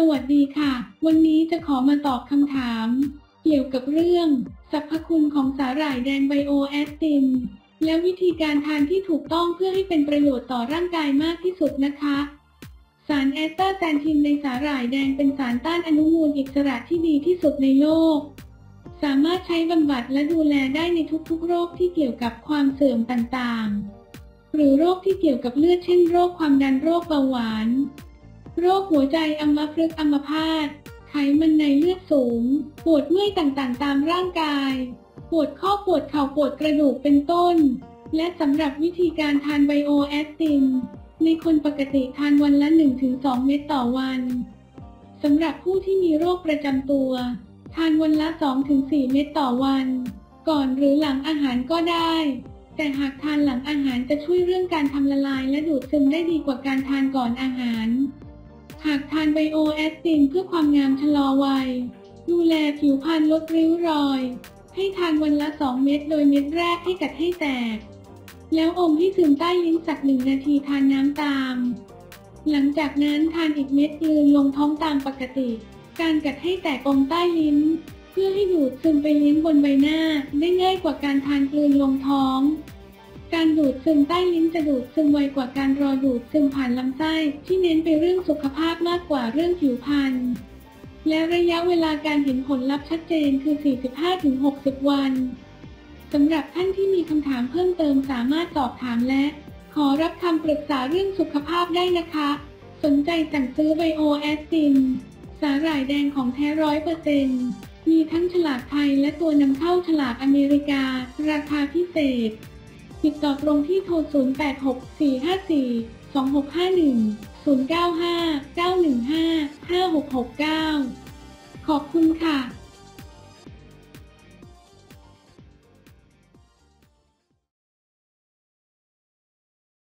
สวัสดีค่ะ วันนี้จะขอมาตอบคำถาม เกี่ยวกับเรื่องสรรพคุณของสาหร่ายแดงไบโอแอสติน และวิธีการทานที่ถูกต้องเพื่อให้เป็นประโยชน์ต่อร่างกายมากที่สุดนะคะ สารแอสตาแซนทินในสาหร่ายแดงเป็นสารต้านอนุมูลอิสระที่ดีที่สุดในโลก สามารถใช้บำบัดและดูแลได้ในทุกๆ โรคที่เกี่ยวกับความเสื่อมต่างๆ หรือโรคที่เกี่ยวกับเลือดเช่น โรคความดันโรคเบาหวาน โรคหัวใจอัมพฤกษ์อัมพาต ไขมันในเลือดสูง ปวดเมื่อยต่างๆ ตามร่างกาย ปวดข้อปวดเข่าปวดกระดูกเป็นต้น และสำหรับวิธีการทานไบโอแอสติน ในคนปกติทานวันละ 1-2 เม็ดต่อวันสำหรับผู้ที่มีโรคประจำตัว ทานวันละ 2-4 เม็ดต่อวัน ก่อนหรือหลังอาหารก็ได้ แต่หากทานหลังอาหารจะช่วยเรื่องการทำละลายและดูดซึมได้ดีกว่าการทานก่อนอาหาร หากทานไบโอแอสตินเพื่อความงามชะลอวัย ดูแลผิวพรรณลดริ้วรอย ให้ทานวันละ 2 เม็ดโดยเม็ดแรกให้กัดให้แตก แล้วอมให้ซึมใต้ลิ้นสักหนึ่งนาทีทานน้ำตาม หลังจากนั้นทานอีกเม็ดกลืนลงท้องตามปกติ การกัดให้แตกอมใต้ลิ้น เพื่อให้ดูดซึมไปลิ้นบนใบหน้าได้ง่ายกว่าการทานกลืนลงท้อง การดูดซึมใต้ลิ้นจะดูดซึมไวกว่าการรอดูดซึมผ่านลำไส้ ที่เน้นไปเรื่องสุขภาพมากกว่าเรื่องผิวพรรณและระยะเวลาการเห็นผลลัพธ์ชัดเจนคือ 45-60 วันสำหรับท่านที่มีคำถามเพิ่มเติมสามารถสอบถามและ ขอรับคำปรึกษาเรื่องสุขภาพได้นะคะ สนใจสั่งซื้อไบโอแอสติน สาหร่ายแดงของแท้ร้อยเปอร์เซ็นต์มีทั้งฉลากไทยและตัวนำเข้าฉลากอเมริกา ราคาพิเศษ ติดต่อตรงที่โทร 086454 2651 095 915 5669 ขอบคุณค่ะ